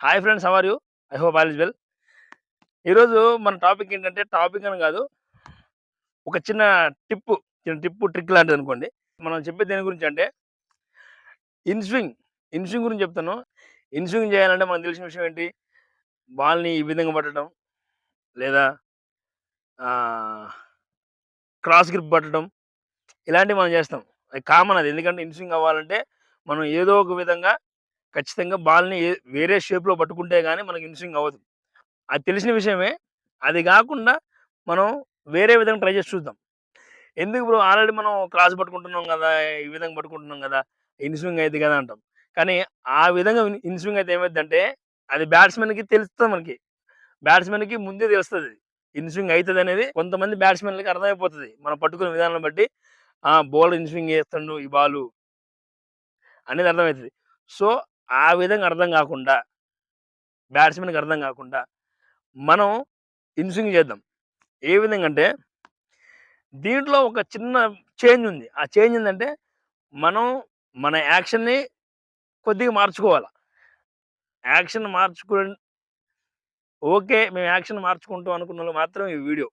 Hi friends how are you? I hope all is well. ఈరోజు మన topic ఏంటంటే topic అని కాదు ఒక చిన్న టిప్పు చిన్న టిప్పు ట్రిక్ లాంటిది అనుకోండి. మనం చెప్పే దేని గురించి అంటే ఇన్స్వింగ్ ఇన్స్వింగ్ గురించి చెప్తాను. ఇన్స్వింగ్ చేయాలంటే మనకు తెలిసిన విషయం ఏంటి? బాల్ని ఈ విధంగా పట్టడం లేదా క్రాస్ గ్రిప్ పట్టడం ఇలాంటివి మనం చేస్తాం. అది కామన్ అది. ఎందుకంటే ఇన్స్వింగ్ అవ్వాలంటే మనం ఏదో ఒక విధంగా ఖచ్చితంగా బాల్ని వేరే షేప్లో పట్టుకుంటే కానీ మనకి ఇన్స్వింగ్ అవ్వదు. అది తెలిసిన విషయమే. అది కాకుండా మనం వేరే విధంగా ట్రై చేసి చూద్దాం. ఎందుకు ఇప్పుడు ఆల్రెడీ మనం క్రాస్ పట్టుకుంటున్నాం కదా ఈ విధంగా పట్టుకుంటున్నాం కదా ఇన్స్వింగ్ అయింది కదా అంటాం. కానీ ఆ విధంగా ఇన్స్వింగ్ అయితే ఏమైందంటే అది బ్యాట్స్మెన్కి తెలుస్తుంది మనకి. బ్యాట్స్మెన్కి ముందే తెలుస్తుంది. ఇన్స్వింగ్ అవుతుంది అనేది కొంతమంది బ్యాట్స్మెన్లకి అర్థమైపోతుంది. మనం పట్టుకునే విధానం బట్టి ఆ బౌలర్ ఇన్స్వింగ్ చేస్తుండు ఈ బాలు అనేది అర్థమవుతుంది సో ఆ విధంగా అర్థం కాకుండా బ్యాట్స్మెన్కి అర్థం కాకుండా మనం ఇన్స్వింగ్ చేద్దాం. ఏ విధంగా అంటే దీంట్లో ఒక చిన్న చేంజ్ ఉంది. ఆ చేంజ్ ఏంటంటే మనం మన యాక్షన్ని కొద్దిగా మార్చుకోవాలి. యాక్షన్ మార్చుకో ఓకే మేము యాక్షన్ మార్చుకుంటాం అనుకున్న వాళ్ళు మాత్రం ఈ వీడియో.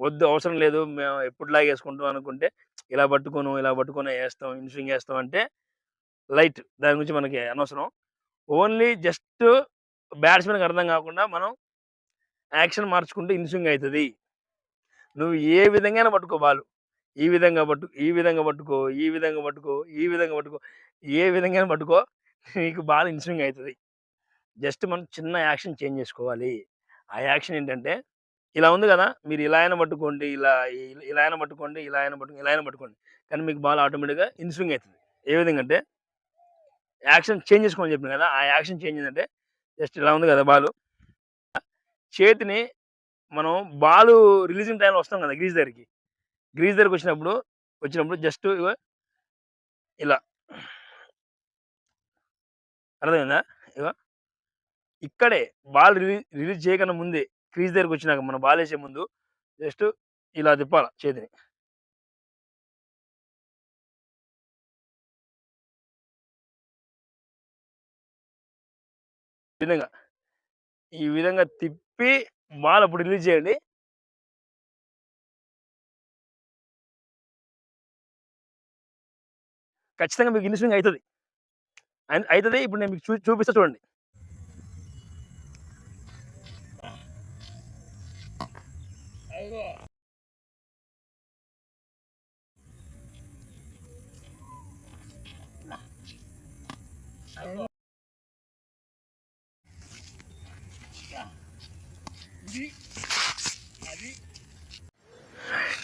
వద్దు అవసరం లేదు మేము ఎప్పుడులాగా వేసుకుంటాం అనుకుంటే ఇలా పట్టుకోను ఇలా పట్టుకొని వేస్తాం ఇన్స్వింగ్ వేస్తాం అంటే లైట్ దాని గురించి మనకి అనవసరం. ఓన్లీ జస్ట్ బ్యాట్స్మెన్కి అర్థం కాకుండా మనం యాక్షన్ మార్చుకుంటే ఇన్స్వింగ్ అవుతుంది. నువ్వు ఏ విధంగా పట్టుకో బాలు. ఈ విధంగా పట్టు ఈ విధంగా పట్టుకో ఈ విధంగా పట్టుకో ఈ విధంగా పట్టుకో ఏ విధంగా పట్టుకో నీకు బాల్ ఇన్స్వింగ్ అవుతుంది. జస్ట్ మనం చిన్న యాక్షన్ చేంజ్ చేసుకోవాలి. ఆ యాక్షన్ ఏంటంటే ఇలా ఉంది కదా మీరు ఇలా అయినా పట్టుకోండి ఇలా ఇలా అయినా పట్టుకోండి ఇలా అయినా పట్టుకోండి ఇలా అయినా పట్టుకోండి కానీ మీకు బాల్ ఆటోమేటిక్గా ఇన్స్వింగ్ అవుతుంది. ఏ విధంగా అంటే యాక్షన్ చేంజ్ చేసుకోమని చెప్పిన కదా! ఆ యాక్షన్ చేంజ్ ఏంటంటే జస్ట్ ఇలా ఉంది కదా బాలు. చేతిని మనం బాలు రిలీజింగ్ టైంలో వస్తాం కదా గ్రీజ్ దగ్గరికి. గ్రీజ్ దగ్గరికి వచ్చినప్పుడు వచ్చినప్పుడు జస్ట్ ఇలా. అర్థమైందా? ఇగో ఇక్కడే బాల్ రిలీజ్ రిలీజ్ చేయకుండా ముందే క్రీజ్ దగ్గరికి వచ్చినాక మనం బాల్ వేసే ముందు జస్ట్ ఇలా తిప్పాలి చేతిని. విధంగా. ఈ విధంగా తిప్పి బాల్ అప్పుడు రిలీజ్ చేయండి. ఖచ్చితంగా మీకు ఇన్స్వింగ్ అవుతుంది అవుతుంది ఇప్పుడు నేను మీకు చూ చూపిస్తా చూడండి.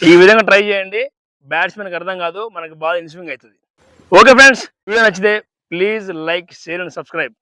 ఈ విధంగా ట్రై చేయండి. బ్యాట్స్మెన్కి అర్థం కాదు మనకి బాల్ ఇన్స్వింగ్ అవుతుంది. ఓకే ఫ్రెండ్స్ వీడియో నచ్చితే please like share and subscribe